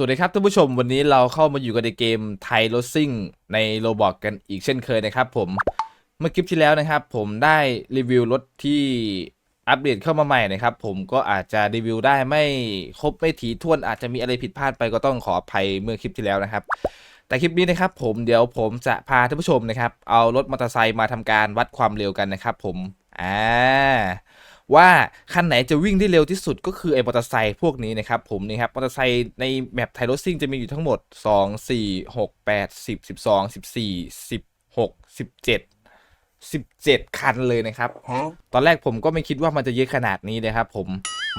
สวัสดีครับท่านผู้ชมวันนี้เราเข้ามาอยู่กันในเกมไทยรซิ่งในโรบอกกันอีกเช่นเคยนะครับผมเมื่อคลิปที่แล้วนะครับ ผมได้รีวิวรถที่อัปเดตเข้ามาใหม่นะครับ ผมก็อาจจะรีวิวได้ไม่ครบไม่ถี่ถ้วนอาจจะมีอะไรผิดพลาดไปก็ต้องขออภัยเมื่อคลิปที่แล้วนะครับ แต่คลิปนี้นะครับ ผมเดี๋ยวผมจะพาท่านผู้ชมนะครับ เอารถมอเตอร์ไซค์มาทำการวัดความเร็วกันนะครับ ผมอ่า ว่าคันไหนจะวิ่งได้เร็วที่สุดก็คือไอ้มอเตอร์ไซค์พวกนี้นะครับผมนี่ครับมอเตอร์ไซค์ในแมปไทยรถซิ่งจะมีอยู่ทั้งหมด 2 4 6 8 10 12 14 16 17 17 คันเลยนะครับ ตอนแรกผมก็ไม่คิดว่ามันจะเยอะขนาดนี้นะครับผม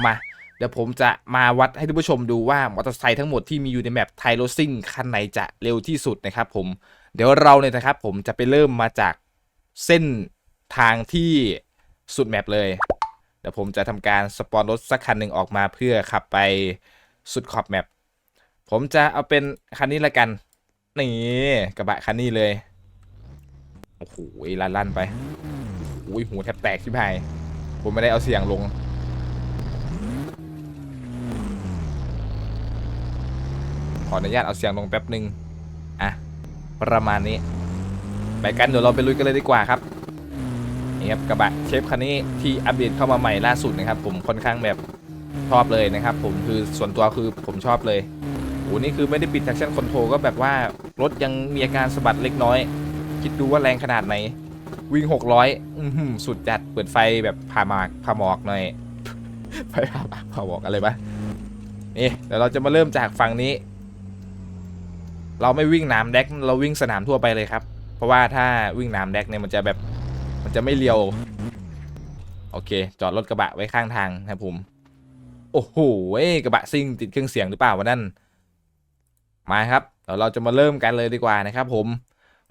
มา เดี๋ยวผมจะมาวัดให้ท่านผู้ชมดูว่ามอเตอร์ไซค์ทั้งหมดที่มีอยู่ในแมปไทยรซิ่งคันไหนจะเร็วที่สุดนะครับผม เดี๋ยวเราเนี่ยนะครับผมจะไปเริ่มมาจากเส้นทางที่สุดแมปเลย ดี๋ยวผมจะทำการสปอนรถสักคันหนึ่งออกมาเพื่อขับไปสุดขอบแมปผมจะเอาเป็นคันนี้ละกันนี่กระบะคันนี้เลยโอ้โหลั่นลั่นไปโอ้ยหูแทบแตกชิบหายผมไม่ได้เอาเสียงลงขออนุญาตเอาเสียงลงแป๊บหนึ่งอะประมาณนี้ ไปกันเดี๋ยวเราไปลุยกันเลยดีกว่าครับ นี่ครับกระบะเชฟคันนี้ที่อัปเดตเข้ามาใหม่ล่าสุดนะครับ ผมค่อนข้างแบบชอบเลยนะครับ ผมคือส่วนตัวคือผมชอบเลยโอ้นี่คือไม่ได้ปิด traction control ก็แบบว่ารถยังมีอาการสะบัดเล็กน้อย คิดดูว่าแรงขนาดไหน วิ่ง 600 อื้อหือสุดจัดเปิดไฟแบบผ่าหมากผ่าหมอกหน่อยไฟผ่าหมากผ่าหมอกอะไรปะนี่เดี๋ยวเราจะมาเริ่มจากฝั่งนี้ เราไม่วิ่งนามแดกเราวิ่งสนามทั่วไปเลยครับ เพราะว่าถ้าวิ่งนามแดกเนี่ยมันจะแบบ มันจะไม่เลียว โอเค จอดรถกระบะไว้ข้างทางนะครับผมโอ้โหเอ้กระบะซิ่งติดเครื่องเสียงหรือเปล่าวะนั่นมาครับเดี๋ยวเราจะมาเริ่มกันเลยดีกว่านะครับ ผม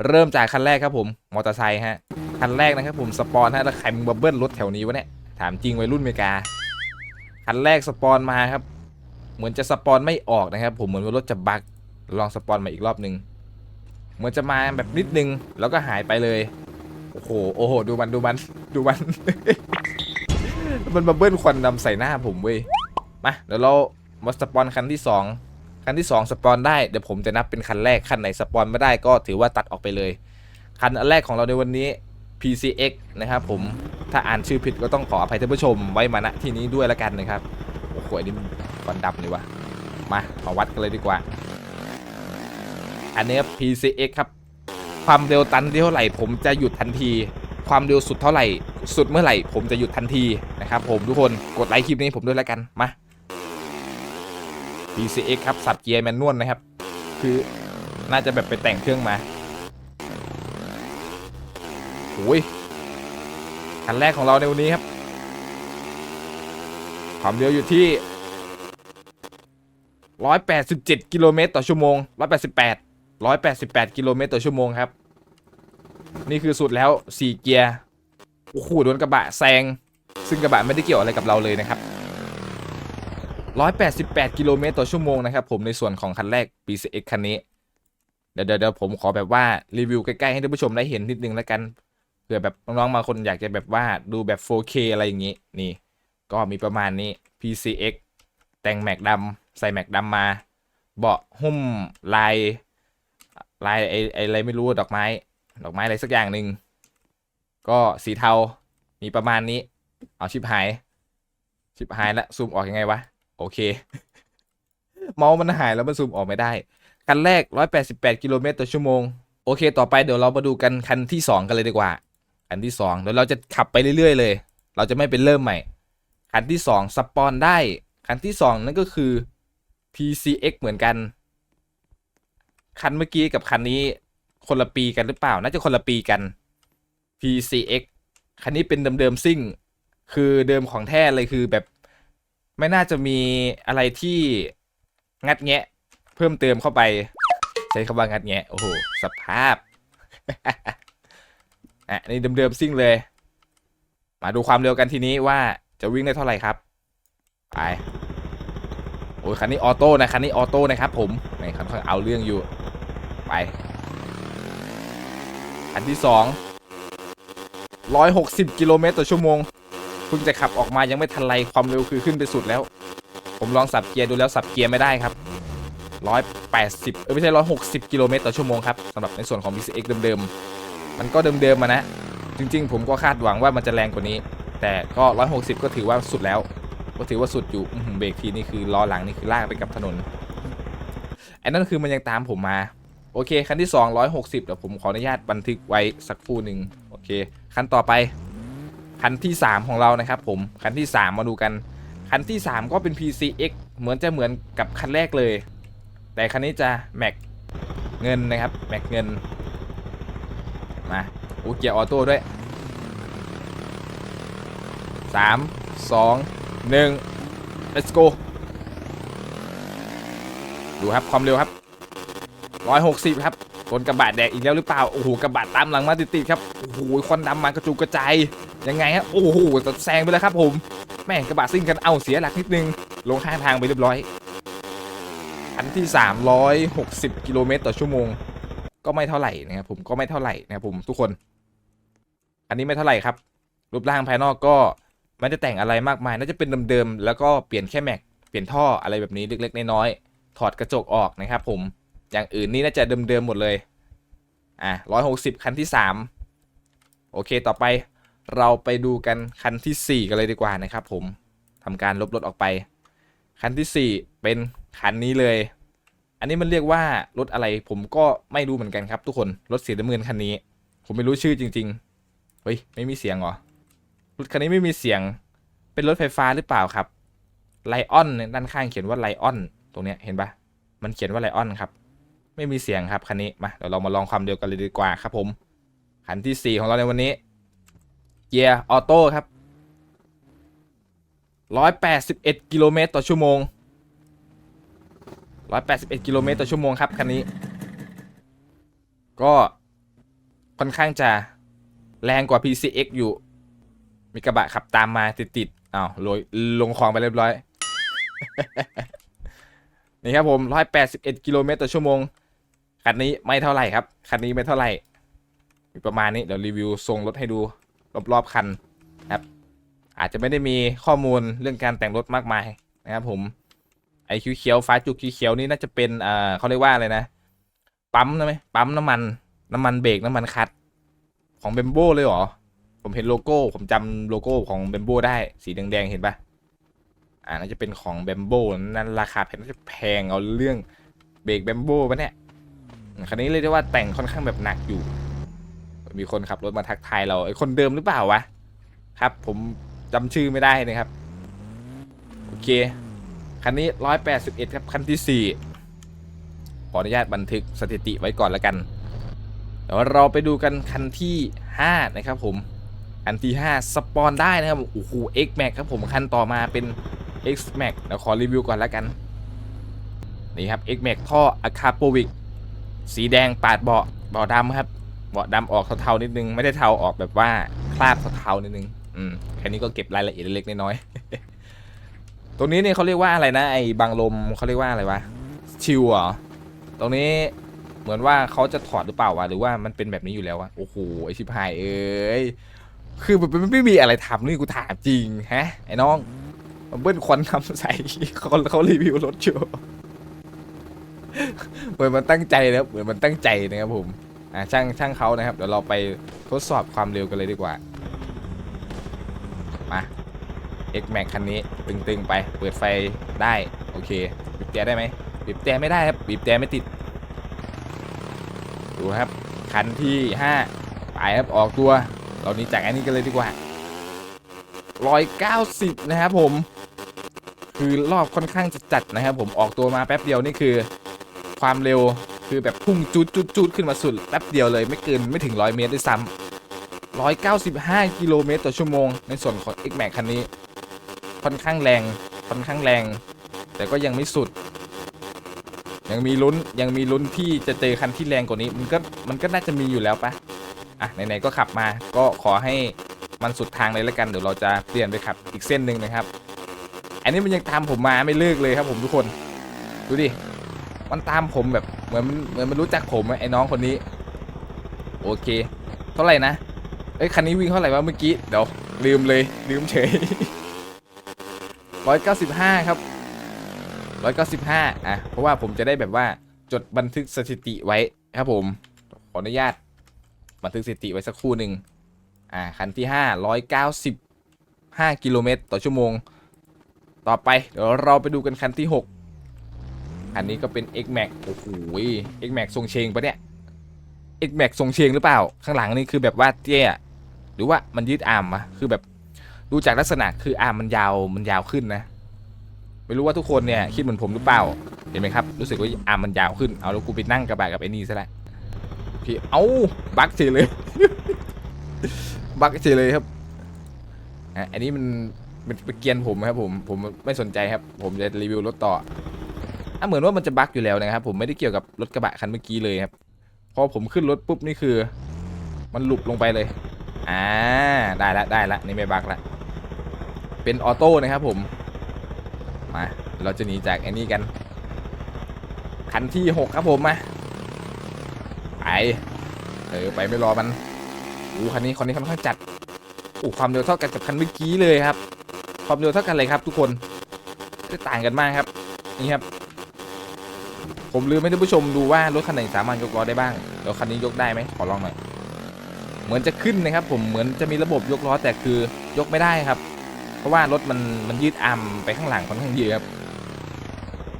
เริ่มจากคันแรกครับผมมอเตอร์ไซค์ฮะคันแรกนะครับผมสปอนฮะแล้วใครมึงมาเบิ้ลรถแถวนี้วะเนี่ยถามจริงวัยรุ่นอเมริกาคันแรกสปอนมาครับ เหมือนจะสปอนไม่ออกนะครับ ผมเหมือนว่ารถจะบักลองสปอนมาอีกรอบหนึ่งเหมือนจะมาแบบนิดนึงแล้วก็หายไปเลย อ้โห โอ้โห ดูมันดูมันดูมัน มันมาเบิ้ลควันดำใส่หน้าผมเว้ย มาเดี๋ยวเรามาสปอนคันที่สองคันที่สองสปอนได้ เดี๋ยวผมจะนับเป็นคันแรก คันไหนสปอนไม่ได้ก็ถือว่าตัดออกไปเลย คันแรกของเราในวันนี้ PCX นะครับผม ถ้าอ่านชื่อผิดก็ต้องขออภัยท่านผู้ชมไว้มาณที่นี้ด้วยแล้วกันนะครับ โอ้โหอันนี้มันควันดำเลยวะมามาวัดกันเลยดีกว่า อันนี้ PCX ครับ ความเร็วตันที่เท่าไหร่ ผมจะหยุดทันที ความเร็วสุดเท่าไหร่ สุดเมื่อไหร่ ผมจะหยุดทันทีนะครับผมทุกคนกดไลค์คลิปนี้ผมด้วยแล้วกันมา PCX ครับสับเกียร์แมนนวลนะครับ คือน่าจะแบบไปแต่งเครื่องมาโอ้ยคันแรกของเราในวันนี้ครับ ความเร็วอยู่ที่ 187 กิโลเมตรต่อชั่วโมง 188 188 กิโลเมตรต่อชั่วโมงครับ นี่คือสุดแล้ว4เกียร์โอ้โหโดนกระบะแซง ซึ่งกระบะไม่ได้เกี่ยวอะไรกับเราเลยนะครับ 188 กิโลเมตรต่อชั่วโมงนะครับ ผมในส่วนของคันแรก PCX คันนี้ เดี๋ยวเดี๋ยวผมขอแบบว่ารีวิวใกล้ๆให้ท่านผู้ชมได้เห็นนิดนึงแล้วกันเผื่อแบบน้องๆบางคนอยากจะแบบว่าดูแบบ 4K อะไรอย่างนี้นี่ ก็มีประมาณนี้ PCX แต่งแม็กดำใส่แม็กดำมา เบาะหุ้มลายลายไอไออะไรไม่รู้ดอกไม้ ดอกไม้อะไรสักอย่างหนึ่งก็สีเทา มีประมาณนี้ เอาชิบหาย ชิบหายแล้วซูมออกยังไงวะ โอเค เมาส์มันหายแล้วมันซูมออกไม่ได้ คันแรก 188 กิโลเมตรต่อชั่วโมง โอเค ต่อไปเดี๋ยวเรามาดูกันคันที่ 2 กันเลยดีกว่า คันที่2เดี๋ยวเราจะขับไปเรื่อยๆเลย เราจะไม่เป็นเริ่มใหม่ คันที่ 2 สปอนได้ คันที่ 2 นั่นก็คือ PCX เหมือนกัน คันเมื่อกี้กับคันนี้ คนละปีกันหรือเปล่า น่าจะคนละปีกัน PCX คันนี้เป็นเดิมๆซิ่ง คือเดิมของแท้เลยคือแบบไม่น่าจะมีอะไรที่งัดแงะ เพิ่มเติมเข้าไป ใช้คำว่างัดแงะ โอ้โห สภาพ อะ นี่เดิมๆซิ่งเลย มาดูความเร็วกันทีนี้ว่าจะวิ่งได้เท่าไหร่ครับ ไป โอ้ยคันนี้ออโต้นะ คันนี้ออโต้นะครับผมในคันค่อยเอาเรื่องอยู่ ไป คันที่สองร้อยหกสิบกิโลเมตรต่อชั่วโมงเพิ่งจะขับออกมายังไม่ทันไรความเร็วคือขึ้นไปสุดแล้ว ผมลองสับเกียร์ดูแล้วสับเกียร์ไม่ได้ครับ 180 เออไม่ใช่ 160 กิโลเมตรต่อชั่วโมงครับสำหรับในส่วนของ BCX เดิมๆ มันก็เดิมๆมานะ จริงๆ ผมก็คาดหวังว่ามันจะแรงกว่านี้ แต่ก็ 160 ก็ถือว่าสุดแล้ว ก็ถือว่าสุดอยู่เบรกทีนี่คือล้อหลังนี่คือลากไปกับถนนไอ้นั่นคือมันยังตามผมมา อเค คันที่ 2 160เดี๋ยวผมขออนุญาตบันทึกไว้สักครู่หนึ่งโอเค คันต่อไป คันที่ 3 ของเรานะครับผม คันที่ 3 มาดูกัน คันที่ 3 ก็เป็น PCX เหมือนจะเหมือนกับคันแรกเลย แต่คันนี้จะแม็กเงินนะครับ แม็กเงิน มาโอ้เกียร์ออโต้ด้วย 3 2 1 let's go ดูครับความเร็วครับ 160 ครับโดนกระบะแดกอีกแล้วหรือเปล่า โอ้โหกระบะตามหลังมาติดๆครับ โอ้โหควันดำมากระจุกกระจาย ยังไงฮะ โอ้โหแซงไปแล้วครับผม แม่งกระบะซิ่งกันเอาเสียหลักนิดนึง ลงข้างทางไปเรียบร้อย อันที่ 360 กิโลเมตรต่อชั่วโมง ก็ไม่เท่าไหร่นะครับผม ก็ไม่เท่าไหร่นะครับผมทุกคน อันนี้ไม่เท่าไหร่ครับ รูปร่างภายนอกก็ไม่ได้แต่งอะไรมากมาย น่าจะเป็นเดิมๆ แล้วก็เปลี่ยนแค่แม็ก เปลี่ยนท่ออะไรแบบนี้เล็กๆ น้อยๆ ถอดกระจกออกนะครับผม อย่างอื่นนี่น่าจะเดิมๆหมดเลย อะ160คันที่3โอเคต่อไปเราไปดูกันคันทีสี่4กันเลยดีกว่านะครับผมทำการลบรถออกไป คันทีสี่4เป็นคันนี้เลย อันนี้มันเรียกว่ารถอะไรผมก็ไม่รู้เหมือนกันครับ ทุกคนรถสีน้ำเงินคันนี้ ผมไม่รู้ชื่อจริง ๆ เฮ้ยไม่มีเสียงเหรอรถคันนี้ไม่มีเสียง เป็นรถไฟฟ้าหรือเปล่าครับไลออนด้านข้างเขียนว่าไลออนตรงเนี้ยเห็นปะมันเขียนว่าไลออนครับ ไม่มีเสียงครับคันนี้มาเดี๋ยวเรามาลองความเร็วกันเลยดีกว่าครับผม คันที่ 4 ของเราในวันนี้เกียร์ออโต้ครับ181กิโลเมตรต่อชั่วโมง181กิโลเมตรต่อชั่วโมงครับคันนี้ ก็ค่อนข้างจะแรงกว่า PCX อยู่ มีกระบะขับตามมาติดๆอ้าวลอยลงคลองไปเรียบร้อย นี่ครับผม 181กิโลเมตรต่อชั่วโมง คันนี้ไม่เท่าไหร่ครับ คันนี้ไม่เท่าไหร่มีประมาณนี้เดี๋ยวรีวิวทรงรถให้ดูรอบๆคันครับ อาจจะไม่ได้มีข้อมูลเรื่องการแต่งรถมากมายนะครับผมไอคิวเขียวฟ้าจุกเขียวนี่น่าจะเป็นอ่าเขาเรียกว่าอะไรนะ ปั๊มนะไหมปั๊มน้ำมัน น้ำมันเบรกน้ำมันคัด ของเบมโบเลยเหรอ ผมเห็นโลโก้ ผมจำโลโก้ของเบมโบได้สีแดงๆเห็นปะอ่าน่าจะเป็นของเบมโบนั่นราคาแพงน่าจะแพงเอาเรื่องเบรกเบมโบปะเนี่ย คันนี้เรียกได้ว่าแต่งค่อนข้างแบบหนักอยู่ มีคนขับรถมาทักทายเราไอ้คนเดิมหรือเปล่าวะ ครับ ผมจำชื่อไม่ได้นะครับ โอเค คันนี้ 181 ครับ คันที่ 4 ขออนุญาตบันทึกสถิติไว้ก่อนแล้วกันเดี๋ยวเราไปดูกันคันที่ 5 นะครับผม คันที่ 5 สปอนได้นะครับโอ้โห X Max ครับผมคันต่อมาเป็น X Max เดี๋ยวขอรีวิวก่อนแล้วกัน นี่ครับ X Max ท่ออะคาโปวิก สีแดงปาดเบาะเบาะดำครับ เบาะดำออกเทาๆนิดนึง ไม่ได้เทาออกแบบว่าคราบเทาๆนิดนึง อืมแค่นี้ก็เก็บรายละเอียดเล็กๆน้อยๆ ตรงนี้เนี่ยเขาเรียกว่าอะไรนะไอ้บังลมเขาเรียกว่าอะไรวะ ชิวเหรอ ตรงนี้เหมือนว่าเขาจะถอดหรือเปล่าวะ หรือว่ามันเป็นแบบนี้อยู่แล้ววะ โอ้โห ไอชิบหายเอ้ย คือมันไม่มีอะไรทำนี่กูถามจริงฮะ ไอ้น้องเบิ้ลควันทำใส่เขาเขารีวิวรถชัว เหมือนมันตั้งใจนะครับเหมือนมันตั้งใจนะครับผมอ่าช่างช่างเขานะครับเดี๋ยวเราไปทดสอบความเร็วกันเลยดีกว่ามา X Max คันนี้ตึงๆไปเปิดไฟได้โอเคบีบแต่ได้ไหมบีบแต่ไม่ได้ครับบีบแต่ไม่ติดดูครับคันที่5ไปครับออกตัวเรานี้จากอันนี้กันเลยดีกว่า190 นะครับผม คือรอบค่อนข้างจะจัดนะครับผมออกตัวมาแป๊บเดียวนี่คือ ความเร็วคือแบบพุ่งจุดจุดจุดขึ้นมาสุดแป๊บเดียวเลยไม่เกินไม่ถึง 100 เมตรด้วยซ้ำ195 กิโลเมตรต่อชั่วโมง ในส่วนของ X Max คันนี้ ค่อนข้างแรงค่อนข้างแรง แต่ก็ยังไม่สุด ยังมีลุ้นยังมีลุ้นที่จะเจอคันที่แรงกว่านี้ มันก็มันก็น่าจะมีอยู่แล้วปะอะไหนๆก็ขับมา ก็ขอให้มันสุดทางเลยแล้วกันเดี๋ยวเราจะเปลี่ยนไปขับอีกเส้นหนึ่งนะครับ อันนี้มันยังตามผมมาไม่เลิกเลยครับผมทุกคน ดูดิ มันตามผมแบบเหมือนเหมือนมันรู้จักผมไอ้น้องคนนี้ โอเค เท่าไหร่นะเอ้ยคันนี้วิ่งเท่าไหร่วะเมื่อกี้เดี๋ยวลืมเลยลืมเฉยร้อยเก้าสิบห้าครับร้อยเก้าสิบห้าอะเพราะว่าผมจะได้แบบว่าจดบันทึกสถิติไว้ครับผม ขออนุญาต บันทึกสถิติไว้สักครู่หนึ่งอ่าคันที่ห้าร้อยเก้าสิบห้ากิโลเมตรต่อชั่วโมง ต่อไปเดี๋ยวเราไปดูกันคันที่หก คันนี้ก็เป็น X Max โอ้โห X Max ทรงเชงปะเนี่ย X Max ทรงเชงหรือเปล่า ข้างหลังนี่คือแบบว่าเตี้ยหรือว่ามันยืดอาร์มอะคือแบบดูจากลักษณะคืออาร์มมันยาวมันยาวขึ้นนะ ไม่รู้ว่าทุกคนเนี่ยคิดเหมือนผมหรือเปล่า เห็นไหมครับ รู้สึกว่าอาร์มมันยาวขึ้น เอาแล้วกูไปนั่งกระบะกับไอ้นี่ซะละพี่เอ้าบักเฉยเลย บักเฉยเลยครับอะอันนี้มันมันเป็นเกียนผมครับผมผมไม่สนใจครับ ผมจะรีวิวรถต่อ อะเหมือนว่ามันจะบักอยู่แล้วนะครับผมไม่ได้เกี่ยวกับรถกระบะคันเมื่อกี้เลยครับพอผมขึ้นรถปุ๊บนี่คือ มันหลุบลงไปเลยอ่าได้ละได้ละนี่ไม่บักละเป็นออโต้นะครับผมมาเราจะหนีจากไอ้นี่กันคันที่6ครับผมมาไปเออไปไม่รอมันอู้คันนี้คันนี้ค่อนข้างจัดอู้ความเร็วเท่ากันกับคันเมื่อกี้เลยครับ ความเร็วเท่ากันเลยครับ ทุกคนไม่ได้ต่างกันมากครับนี่ครับ ผมลืมให้ท่านผู้ชมดูว่ารถคันไหนสามารถยกล้อได้บ้างเดี๋ยวคันนี้ยกได้ไหมขอลองหน่อยเหมือนจะขึ้นนะครับ ผมเหมือนจะมีระบบยกล้อแต่คือยกไม่ได้ครับ เพราะว่ารถมันมันยืดอาร์มไปข้างหลังค่อนข้างเยอะครับ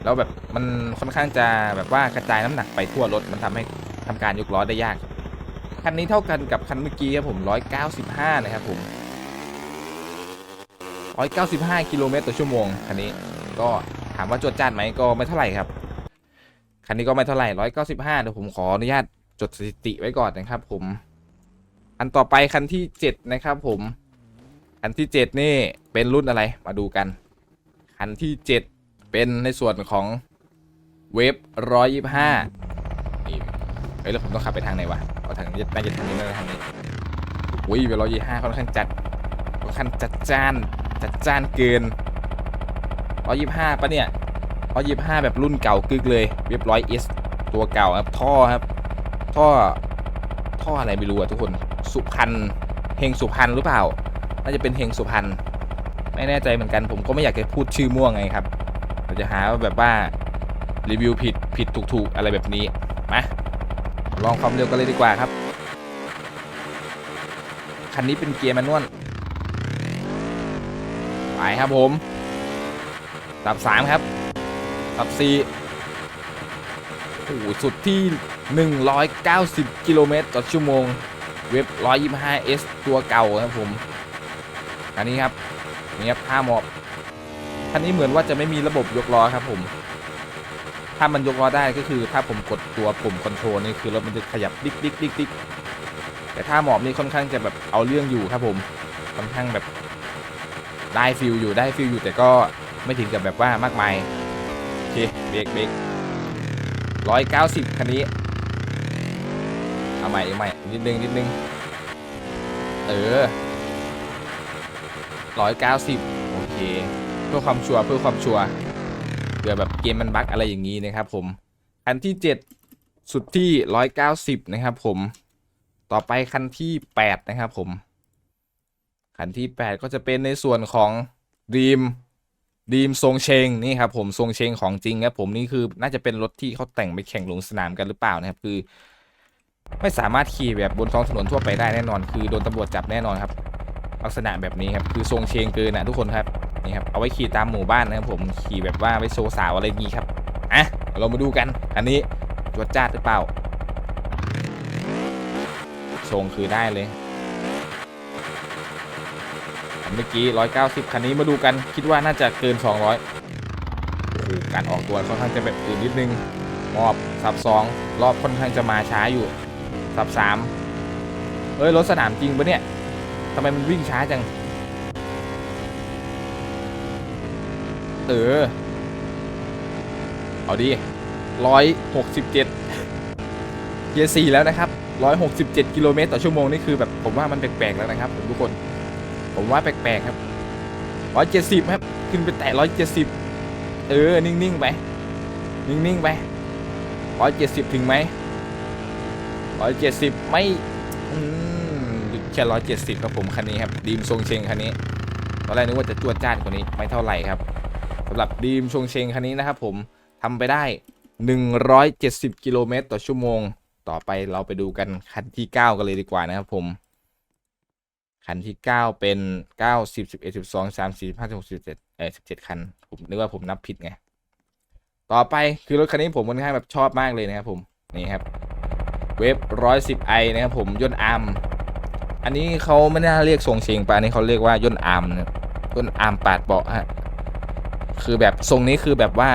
แล้วแบบมันค่อนข้างจะแบบว่ากระจายน้ำหนักไปทั่วรถมันทำให้ทำการยกล้อได้ยาก คันนี้เท่ากันกับคันเมื่อกี้ครับผม195นะครับผม195กิโลเมตรต่อชั่วโมงคันนี้ก็ถามว่าจวดจ้านไหมก็ไม่เท่าไหร่ครับ คันนี้ก็ไม่เท่าไหร่195เก้าสิบห้าเดี๋ยวผมขออนุญาตจดสถิติไว้ก่อนนะครับ ผม อันต่อไปคันที่7นะครับ ผมคันที่7นี่เป็นรุ่นอะไรมาดูกัน คันที่7เป็นในส่วนของเวฟร้อยยี่ห้านี่เฮ้ยแล้วผมต้องขับไปทางไหนวะเอาทางนี้น่าจะทางนี้ไม่ใช่ทางนี้อุ้ยเวฟร้อยยี่ห้าค่อนข้างจัดค่อนข้างจัดจ้านจัดจ้านเกินร้อยยี่ห้าปะเนี่ย ร้อยยี่ห้าแบบรุ่นเก่ากึกเลยเวฟร้อยเอสตัวเก่าครับท่อครับ ท่อท่ออะไรไม่รู้อะทุกคนสุพรรณเฮงสุพรรณหรือเปล่า น่าจะเป็นเฮงสุพรรณไม่แน่ใจเหมือนกันผมก็ไม่อยากจะพูดชื่อม่วงไงครับเราจะหาว่าแบบว่ารีวิวผิดผิดถูกถูกอะไรแบบนี้มาลองความเร็วกันเลยดีกว่าครับ คันนี้เป็นเกียร์แมนนวลไปครับผมตับสามครับ ตับสี่โอ้โหสุดที่ 190 กิโลเมตรต่อชั่วโมง เว็บ 125S ตัวเก่าครับผมอันนี้ครับนี่ครับท่าหมอบคันนี้เหมือนว่าจะไม่มีระบบยกล้อครับผม ถ้ามันยกล้อได้ก็คือถ้าผมกดตัวปุ่มคอนโทรลนี่คือรถมันจะขยับดิ๊กดิ๊กดิ๊กดิ๊กแต่ท่าหมอบนี่ค่อนข้างจะแบบเอาเรื่องอยู่ครับผม ค่อนข้างแบบได้ฟิลอยู่ได้ฟิลอยู่แต่ก็ไม่ถึงกับแบบว่ามากมาย เบรกเบรกร้อยเก้าสิบคันนี้ เอาใหม่เอาใหม่นิดนึงนิดนึง เออร้อยเก้าสิบโอเค เพื่อความชัวร์เพื่อความชัวร์เผื่อแบบเกมมันบั๊กอะไรอย่างนี้นะครับผม คันที่7สุดที่190นะครับผม ต่อไปคันที่8นะครับผม คันที่8ก็จะเป็นในส่วนของดีม ดีมทรงเชงนี่ครับผมทรงเชงของจริงครับผมนี่คือน่าจะเป็นรถที่เขาแต่งไปแข่งลงสนามกันหรือเปล่านะครับคือ ไม่สามารถขี่แบบบนท้องถนนทั่วไปได้แน่นอน คือโดนตำรวจจับแน่นอนครับ ลักษณะแบบนี้ครับคือทรงเชงเกินนะทุกคนครับนี่ครับเอาไว้ขี่ตามหมู่บ้านนะครับผมขี่แบบว่าไว้โชว์สาวอะไรอย่างงี้ครับอะเรามาดูกัน อันนี้จวดจ้าหรือเปล่าทรงคือได้เลย เมื่อกี้ 190 คันนี้มาดูกันคิดว่าน่าจะเกิน 200โอ้โหการออกตัวค่อนข้างจะแบบอื่นนิดนึงมอบสับสองรอบค่อนข้างจะมาช้าอยู่สับสามเอ้ยรถสนามจริงปะเนี่ยทำไมมันวิ่งช้าจัง เออ เอาดิร้อยหกสิบเจ็ดเกียร์สี่แล้วนะครับร้อยหกสิบเจ็ดกิโลเมตรต่อชั่วโมงนี่คือแบบผมว่ามันแปลกๆแล้วนะครับทุกคน ผมว่าแปลกๆครับร้อยเจ็ดสิบครับ ขึ้นไปแตะร้อยเจ็ดสิบเออ นิ่งๆไป นิ่งๆไปร้อยเจ็ดสิบถึงไหมร้อยเจ็ดสิบไม่อืมแค่ร้อยเจ็ดสิบครับผมคันนี้ครับดีมทรงเชงคันนี้ตอนแรกนึกว่าจะจวดจ้านกว่านี้ไม่เท่าไหร่ครับสำหรับดีมชงเชงคันนี้นะครับผมทำไปได้ 170 กิโลเมตรต่อชั่วโมง ต่อไปเราไปดูกันคันที่ 9 กันเลยดีกว่านะครับผม คันที่ 9 เป็น 9 10 11 12 3 4 5 6 17เออ17 คัน ผมนึกว่าผมนับผิดไง ต่อไปคือรถคันนี้ผมค่อนข้างแบบชอบมากเลยนะครับผม นี่ครับ เวฟ110 i นะครับผมย่นอาร์มอันนี้เขาไม่น่าเรียกทรงเชงปะอันนี้เขาเรียกว่าย่นอาร์มนะย่นอาร์มปาดเบาะฮะคือแบบทรงนี้คือแบบว่า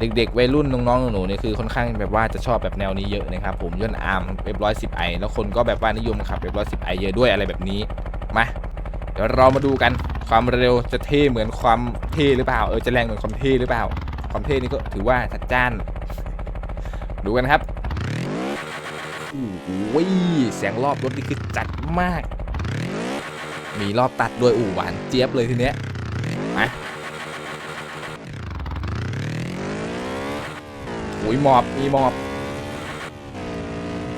เด็กๆวัยรุ่นน้องๆหนูๆเนี่ยคือค่อนข้างแบบว่าจะชอบแบบแนวนี้เยอะนะครับผมย่นอาร์มเว็บร้อยสิบไอแล้วคนก็แบบว่านิยมขับเว็บร้อยสิบไอเยอะด้วยอะไรแบบนี้มาเดี๋ยวเรามาดูกันความเร็วจะเท่เหมือนความเท่หรือเปล่าเออจะแรงเหมือนความเท่หรือเปล่า ความเท่นี่ก็ถือว่าจัดจ้าน ดูกันครับโอ้โหเสียงรอบรถนี่คือจัดมาก มีรอบตัดด้วยอู่หวานเจี๊ยบเลยทีเนี้ยมา อุ้ยหมอบมีหมอบ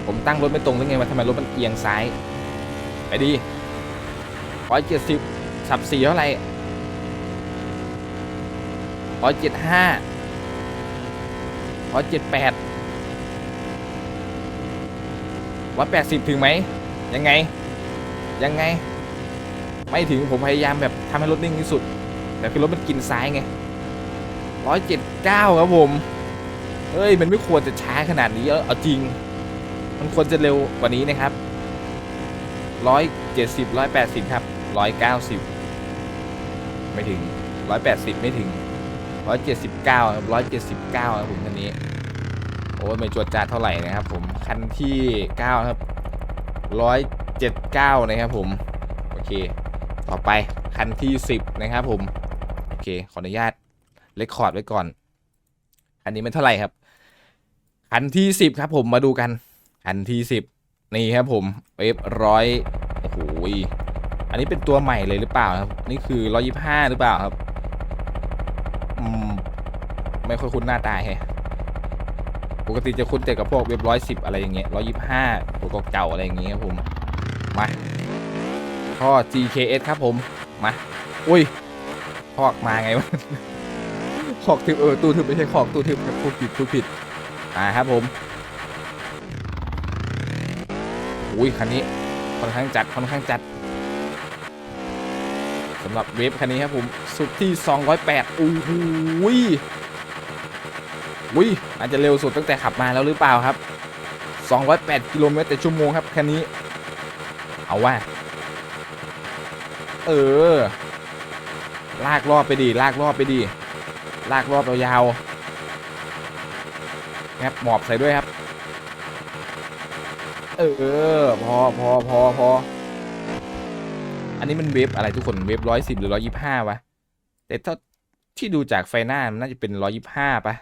ผมตั้งรถไม่ตรงได้ไงวะทำไมรถมันเอียงซ้าย ไปดีร้อยเจ็ดสิบสับสี่เท่าไหร่ร้อยเจ็ดห้าร้อยเจ็ดแปดร้อยแปดสิบถึงไหม ยังไง ยังไง ไม่ถึงผมพยายามแบบทำให้รถนิ่งที่สุด แต่คือรถมันกินซ้ายไงร้อยเจ็ดเก้าครับผม เฮ้ย มันไม่ควรจะช้าขนาดนี้เออเอาจริง มันควรจะเร็วกว่านี้นะครับร้อยเจ็ดสิบร้อยแปดสิบครับร้อยเก้าสิบไม่ถึงร้อยแปดสิบไม่ถึงร้อยเจ็ดสิบเก้าครับร้อยเจ็ดสิบเก้าครับผมคันนี้ โอ้ยไม่จวดจ้าเท่าไหร่นะครับ ผมคันที่เก้าครับร้อยเจ็ดเก้านะครับผม โอเค ต่อไปคันที่สิบนะครับผม โอเค ขออนุญาตเลคคอร์ดไว้ก่อน อันนี้มันเท่าไหร่ครับ คันที่สิบครับผมมาดูกันคันที่สิบนี่ครับผมเอฟร้อยโอ้โหอันนี้เป็นตัวใหม่เลยหรือเปล่าครับ นี่คือร้อยี่ห้าหรือเปล่าครับอืมไม่ค่อยคุ้นหน้าตาแฮะปกติจะคุ้นแต่กับพวกเว็บร้อยสิบอะไรอย่างเงี้ยร้อยี่ห้าตัวเก่าอะไรอย่างเงี้ยครับผมมาท่อ GKS ครับผมมาอุ้ยพอกมาไงวะขอกทึบเออตู้ทึบไม่ใช่ขอกตู้ทึบครับพูดผิดพูดผิด อ่าครับผมอุ้ยคันนี้ค่อนข้างจัดค่อนข้างจัดสำหรับเวฟคันนี้ครับผมสุดที่ 208โอ้โหยอุ้ยอาจจะเร็วสุดตั้งแต่ขับมาแล้วหรือเปล่าครับ 208 กิโลเมตรต่อชั่วโมงครับคันนี้ เอาว่า เออ ลากรอบไปดี ลากรอบไปดี ลากรอบยาวๆ ครับหมอบใส่ด้วยครับ เออ พอพอพอพอ อันนี้มันเวฟอะไรทุกคนเวฟร้อยสิบหรือร้อยี่ห้าวะ แต่ถ้าที่ดูจากไฟหน้ามันน่าจะเป็นร้อยี่ห้าปะ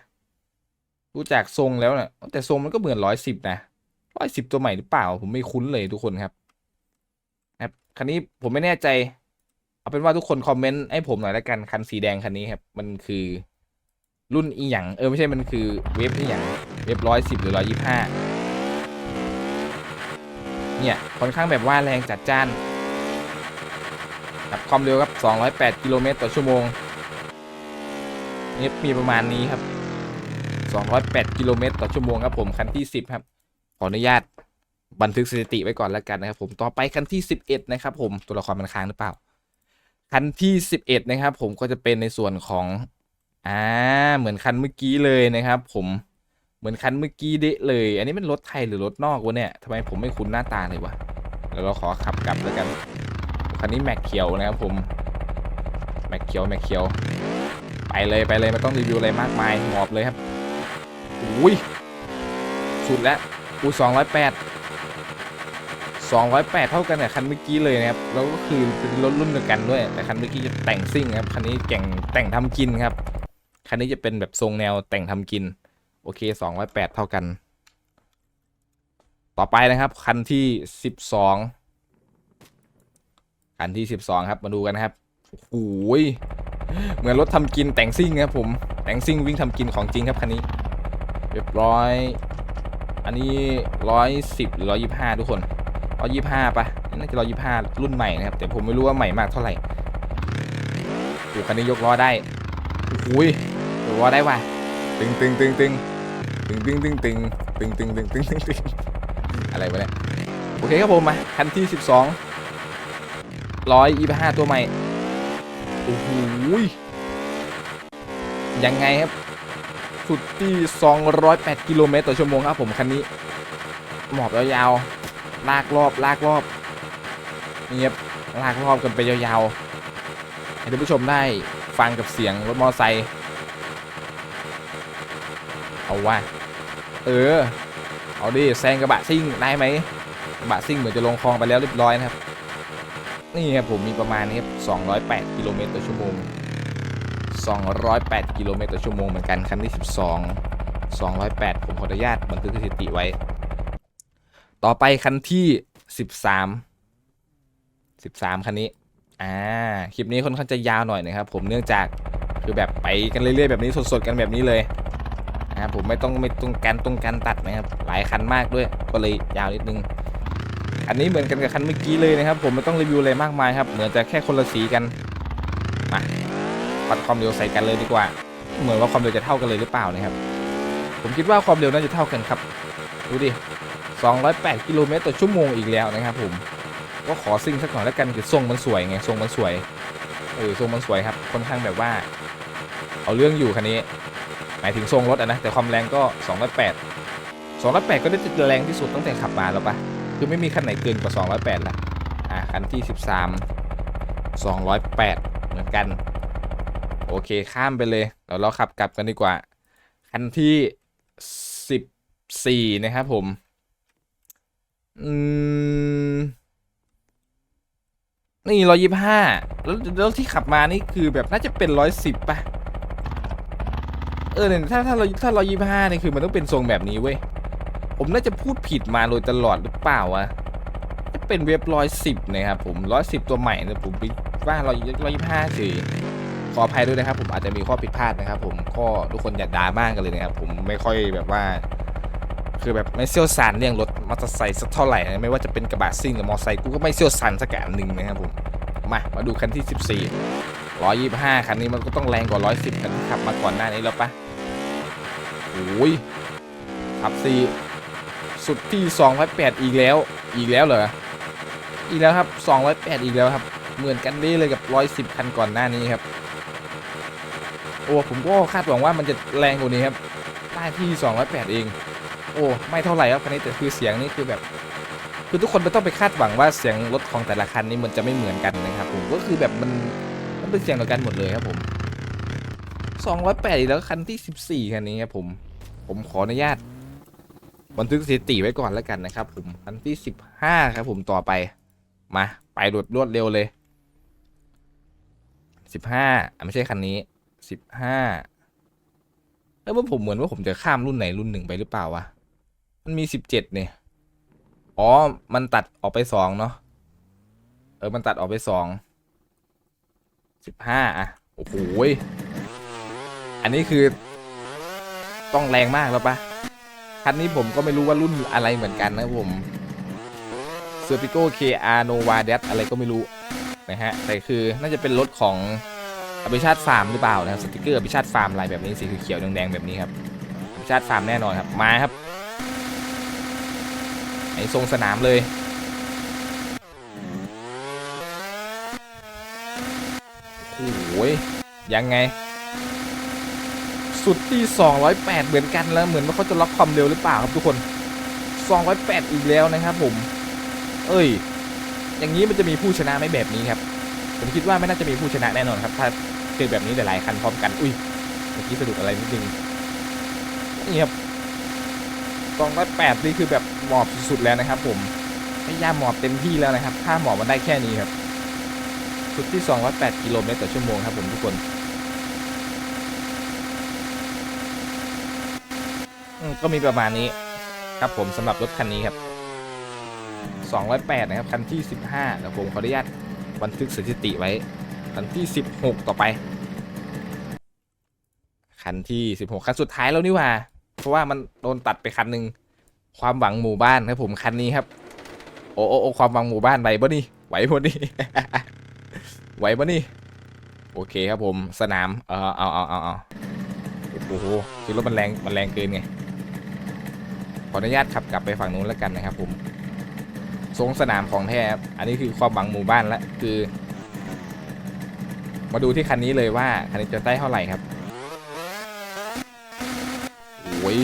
ดูจากทรงแล้วเนะ่ะแต่ทรงมันก็เหมือนร้อยสิบนะร้อยสิบตัวใหม่หรือเปล่า ผมไม่คุ้นเลยทุกคนครับ ครับคันนี้ผมไม่แน่ใจ เอาเป็นว่าทุกคนคอมเมนต์ให้ผมหน่อยละกันคันสีแดงคันนี้ครับ มันคือรุ่นอีหยังเออไม่ใช่มันคือเวฟอีหยัง เวฟร้อยสิบหรือร้อยี่ห้าเนี่ยค่อนข้างแบบว่าแรงจัดจ้านกับความเร็วครับ208 กิโลเมตรต่อชั่วโมงนี่มีประมาณนี้ครับ 208 กิโลเมตรต่อชั่วโมงครับผมคันที่ 10 ครับ ขออนุญาตบันทึกสถิติไว้ก่อนแล้วกันนะครับ ผมต่อไปคันที่ 11 นะครับ ผมตัวละครมันค้างหรือเปล่า คันที่ 11 นะครับ ผมก็จะเป็นในส่วนของอ่าเหมือนคันเมื่อกี้เลยนะครับ ผม เหมือนคันเมื่อกี้เดะเลย อันนี้เป็นรถไทยหรือรถนอกวะเนี่ยทำไมผมไม่คุ้นหน้าตาเลยวะเดี๋ยวเราขอขับกลับแล้วกัน คันนี้แม็กเขียวนะครับผม แม็กเขียวแม็กเขียว ไปเลยไปเลยไม่ต้องรีวิวอะไรมากมายหมอบเลยครับอุ้ย สุดแล้วอุ้ยสองร้อยแปดสองร้อยแปดเท่ากันกับคันเมื่อกี้เลยนะครับ แล้วก็คือเป็นรถรุ่นเดียวกันด้วย แต่คันเมื่อกี้จะแต่งซิ่งครับ คันนี้แต่งแต่งทำกินครับ คันนี้จะเป็นแบบทรงแนวแต่งทำกิน โอเคสองร้อยแปดเท่ากัน ต่อไปนะครับคันที่สิบสองคันที่สิบสองครับมาดูกันนะครับโอ้โหยเหมือนรถทำกินแต่งซิ่งครับผมแต่งซิ่งวิ่งทำกินของจริงครับคันนี้เรียบร้อย อันนี้ร้อยสิบหรือร้อยยี่ห้าทุกคนร้อยยี่ห้าปะน่าจะร้อยยี่ห้ารุ่นใหม่นะครับ แต่ผมไม่รู้ว่าใหม่มากเท่าไหร่โอ้คันนี้ยกล้อได้โอ้ยตัวว่าได้ว่ะ ตึงตึงตึงตึงตึงตึงตึงตึงตึงตึงตึงตึงตึงตึงอะไรวะเนี่ยโอเคครับผมมาคันที่สิบสองร้อยยี่ห้าตัวใหม่โอ้โหยยังไงครับสุดที่208กิโลเมตรต่อชั่วโมงครับผมคันนี้หมอบยาวๆลากรอบลากรอบเงียบลากรอบกันไปยาวๆให้ท่านผู้ชมได้ฟังกับเสียงรถมอเตอร์ไซค์ เอาว่าเออ เอาดิแซงกระบะซิ่งได้ไหมกระบะซิ่งเหมือนจะลงคลองไปแล้วเรียบร้อยนะครับ นี่ครับผมมีประมาณนี้ครับ208กิโลเมตรต่อชั่วโมง208กิโลเมตรต่อชั่วโมงเหมือนกันคันที่ 12 208 ผมขออนุญาตบันทึกสถิติไว้ ต่อไปคันที่ 13 13 คันนี้ อ่า คลิปนี้ค่อนข้างจะยาวหน่อยนะครับ ผมเนื่องจากคือแบบไปกันเรื่อยๆแบบนี้สดๆกันแบบนี้เลย นะครับผมไม่ต้องไม่ต้องการตรงการตัดนะครับหลายคันมากด้วยก็เลยยาวนิดนึง อันนี้เหมือนกันกับคันเมื่อกี้เลยนะครับ ผมไม่ต้องรีวิวอะไรมากมายครับเหมือนจะแค่คนละสีกันมาวัดความเร็วใส่กันเลยดีกว่า เหมือนว่าความเร็วจะเท่ากันเลยหรือเปล่านะครับ ผมคิดว่าความเร็วน่าจะเท่ากันครับดูดิ208กิโลเมตรต่อชั่วโมงอีกแล้วนะครับ ผมก็ขอซิ่งสักหน่อยแล้วกันคือทรงมันสวยไงทรงมันสวยเออทรงมันสวยครับค่อนข้างแบบว่า เอาเรื่องอยู่คันนี้ หมายถึงทรงรถอะนะ แต่ความแรงก็208 208 ก็ได้จะแรงที่สุดตั้งแต่ขับมาแล้วปะคือไม่มีคันไหนเกินกว่า 208ละอะคันที่ 13 208 เหมือนกัน โอเคข้ามไปเลยเดี๋ยวเราขับกลับกันดีกว่า คันที่สิบสี่นะครับผมอืมนี่ร้อยยี่ห้าแล้วแล้วที่ขับมานี่คือแบบน่าจะเป็นร้อยสิบป่ะ เออเนี่ยถ้าถ้าเราถ้าเร้อยยี่ห้าเนี่ยคือมันต้องเป็นทรงแบบนี้เว้ย ผมน่าจะพูดผิดมาโดยตลอดหรือเปล่าวะเป็นเว็บร้อยสิบนะครับผมร้อยสิบตัวใหม่นะผมว่าร้อยร้อยยี่ห้าเฉยขออภัยด้วยนะครับ ผมอาจจะมีข้อผิดพลาดนะครับ ผมก็ทุกคนอย่าด่ามากกันเลยนะครับผมไม่ค่อยแบบว่า คือแบบไม่เชี่ยวชาญเรื่องรถมอเตอร์ไซค์สักเท่าไหร่นะไม่ว่าจะเป็นกระบะซิ่งหรือมอเตอร์ไซค์กูก็ไม่เชี่ยวชาญสักอย่างหนึ่งนะครับผมมามาดูคันที่14 125 คันนี้มันก็ต้องแรงกว่า 110 คันที่ขับมาก่อนหน้านี้แล้วปะโอ้ยขับซีสุดที่ 208 อีกแล้ว อีกแล้วเหรอ อีกแล้วครับ 208 อีกแล้วครับ เหมือนกันนี่เลยกับ 110 คันก่อนหน้านี้ครับ โอ้ผมก็คาดหวังว่ามันจะแรงกว่านี้ครับ ได้ที่ 208 เอง โอ้ไม่เท่าไหร่ครับคันนี้แต่คือเสียงนี่คือแบบคือทุกคนไม่ต้องไปคาดหวังว่าเสียงรถของแต่ละคันนี้มันจะไม่เหมือนกันนะครับผมก็คือแบบมัน เป็นเสียงเดียวกันหมดเลยครับผม208อีกแล้วคันที่14คันนี้ครับผม ผมขออนุญาตบันทึกสถิติไว้ก่อนแล้วกันนะครับ ผมคันที่ 15 ครับ ผมต่อไป มา ไปรวดรวดเร็วเลย 15อะไม่ใช่คันนี้ 15แล้วว่าผมเหมือนว่าผมจะข้ามรุ่นไหนรุ่นหนึ่งไปหรือเปล่าวะมันมีสิบเจ็ดเนี่ยอ๋อ มันตัดออกไปสองเนาะเออ มันตัดออกไปสอง สิบห้าอะโอ้โหอันนี้คือ ต้องแรงมากแล้วปะคันนี้ผมก็ไม่รู้ว่ารุ่นอะไรเหมือนกันนะผมเซอร์ปิโก้ KR Nova d a t อะไรก็ไม่รู้นะฮะ แต่คือน่าจะเป็นรถของอภิชาติฟาร์มหรือเปล่านะครับสติกเกอร์อภิชาติฟาร์มลายแบบนี้สีเขียวแดงๆแบบนี้ครับอภิชาติฟาร์มแน่นอนครับ มาครับไอทรงสนามเลยโอ้โห ยยังไง สุดที่ 208 เหมือนกันแล้วเหมือนว่าเขาจะล็อกความเร็วหรือเปล่าครับทุกคน 208 อีกแล้วนะครับผม เอ้ย อย่างนี้มันจะมีผู้ชนะไหมแบบนี้ครับ ผมคิดว่าไม่น่าจะมีผู้ชนะแน่นอนครับ ถ้าเจอแบบนี้หลายๆคันพร้อมกัน อุ้ย เมื่อกี้สะดุดอะไรนิดนึงนี่ครับสองร้อยแปดนี่คือแบบหมอบสุดๆแล้วนะครับ ผมพยายามหมอบเต็มที่แล้วนะครับ ถ้าหมอบมันได้แค่นี้ครับ สุดที่ 208 กิโลเมตรต่อชั่วโมงครับผมทุกคนก็มีประมาณนี้ครับผมสำหรับรถคันนี้ครับ 208 นะครับ คันที่ 15เดี๋ยวผมขออนุญาตบันทึกสถิติไว้ คันที่ 16 ต่อไป คันที่ 16 คันสุดท้ายแล้วนี่หว่า เพราะว่ามันโดนตัดไปคันหนึ่งความหวังหมู่บ้านครับผมคันนี้ครับ โอ้โอ้โอความหวังหมู่บ้านไหวปะนี่ไหวปะนี่ ไหวปะนี่ โอเคครับผม สนาม เออเอาเอาเอาเอาโอ้โห คือรถมันแรง มันแรงเกินไง ขออนุญาตขับกลับไปฝั่งนู้นแล้วกันนะครับผมทรงสนามของแท้ครับ อันนี้คือความหวังหมู่บ้านละ คือ มาดูที่คันนี้เลยว่า คันนี้จะได้เท่าไหร่ครับโอ้ย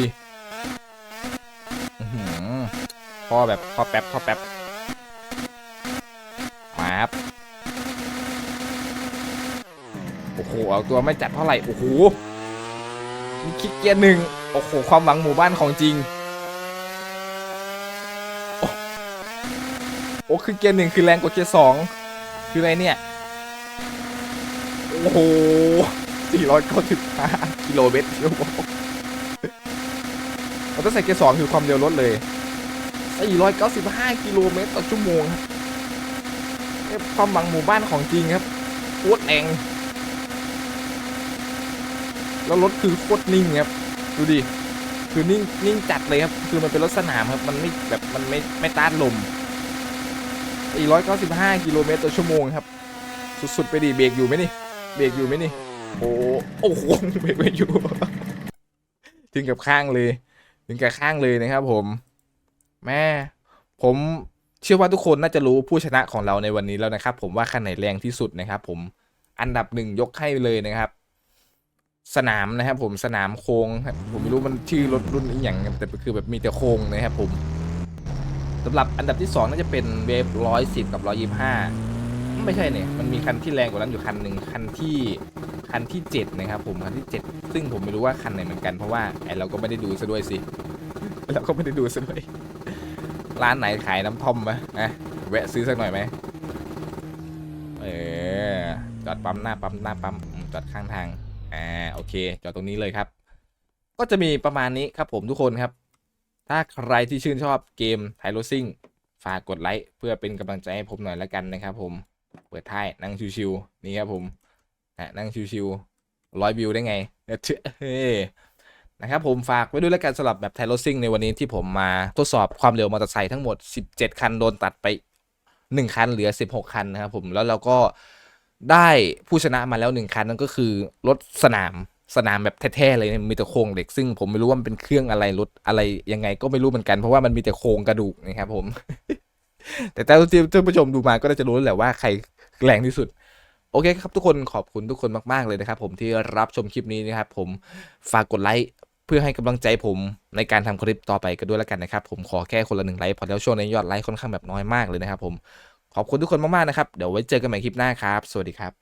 อื้อแบบพ่อแป๊บพ่อแป๊บมาครับ โอ้โหเอาตัวไม่จัดเท่าไหร่โอ้โหมีคิกเกียร์หนึ่งโอ้โหความหวังหมู่บ้านของจริงโอ้คือเกียร์หนึ่งคือแรงกว่าเกียร์สองคืออะไรเนี่ยโอ้โห495กิโลเมตรชั่วโมงเราต้องใส่เกียร์สองคือความเร็วลดเลย 495 กิโลเมตรต่อชั่วโมงครับความหวังหมู่บ้านของจริงครับโคตรแรง แล้วรถคือโคตรนิ่งครับดูดิคือนิ่งนิ่งจัดเลยครับคือมันเป็นรถสนามครับมันไม่แบบมันไม่ไม่ต้านลม495กิโลเมตรต่อชั่วโมงครับ สุดๆไปดิเบรกอยู่ไหมนี่เบรกอยู่ไหมนี่โอ้โอ้โหเบรกไม่อยู่ถึงกับข้างเลย ถึงกับข้างเลยนะครับ ผมแม่ผมเชื่อว่าทุกคนน่าจะรู้ผู้ชนะของเราในวันนี้แล้วนะครับ ผมว่าคันไหนแรงที่สุดนะครับ ผมอันดับหนึ่งยกให้เลยนะครับ สนามนะครับผมสนามโค้งผมไม่รู้มันชื่อรถรุ่นอีหยังแต่คือแบบมีแต่โค้งนะครับผมสำหรับอันดับที่สองน่าจะเป็นเวฟร้อยสิบกับร้อยยี่ห้าไม่ใช่เนี่ยมันมีคันที่แรงกว่านั้นอยู่คันหนึ่งคันที่คันที่เจ็ดนะครับผมคันที่เจ็ดซึ่งผมไม่รู้ว่าคันไหนเหมือนกันเพราะว่าไอเราก็ไม่ได้ดูซะด้วยสิเราก็ไม่ได้ดูซะด้วยร้านไหนขายน้ำท่อมไหมนะแวะซื้อสักหน่อยไหมเออจอดปั๊มหน้าปั๊มหน้าปั๊มจอดข้างทาง อ่าโอเคจอดตรงนี้เลยครับ ก็จะมีประมาณนี้ครับผมทุกคนครับ ถ้าใครที่ชื่นชอบเกมไทโรซิ่งฝากกดไลค์เพื่อเป็นกำลังใจให้ผมหน่อยละกันนะครับ ผมเปิดท้ายนั่งชิวๆนี่ครับผมนะนั่งชิวๆร้อยวิวได้ไงเดี๋ยวเชื่อเฮ้นะครับผมฝากไว้ด้วยแล้วกันสำหรับแบบไทโรซิ่งในวันนี้ที่ผมมาทดสอบความเร็วมอเตอร์ไซค์ทั้งหมด 17 คันโดนตัดไป 1 คันเหลือ 16 คันนะครับผมแล้วเราก็ ได้ผู้ชนะมาแล้วหนึ่งคันนั่นก็คือรถสนามสนามแบบแท้ๆเลยเนี่ยมีแต่โครงเหล็กซึ่งผมไม่รู้ว่ามันเป็นเครื่องอะไรรถอะไรยังไงก็ไม่รู้เหมือนกันเพราะว่ามันมีแต่โครงกระดูกนะครับผม แต่แต่ที่ท่านผู้ชมดูมาก็จะรู้แหละว่าใครแรงที่สุด โอเคครับทุกคนขอบคุณทุกคนมากๆเลยนะครับผมที่รับชมคลิปนี้นะครับผมฝากกดไลค์เพื่อให้กำลังใจผมในการทำคลิปต่อไปกันด้วยแล้วกันนะครับผมขอแค่คนละหนึ่งไลค์พอแล้วช่วงนี้ยอดไลค์ค่อนข้างแบบน้อยมากเลยนะครับผม ขอบคุณทุกคนมากๆนะครับ เดี๋ยวไว้เจอกันใหม่คลิปหน้าครับ สวัสดีครับ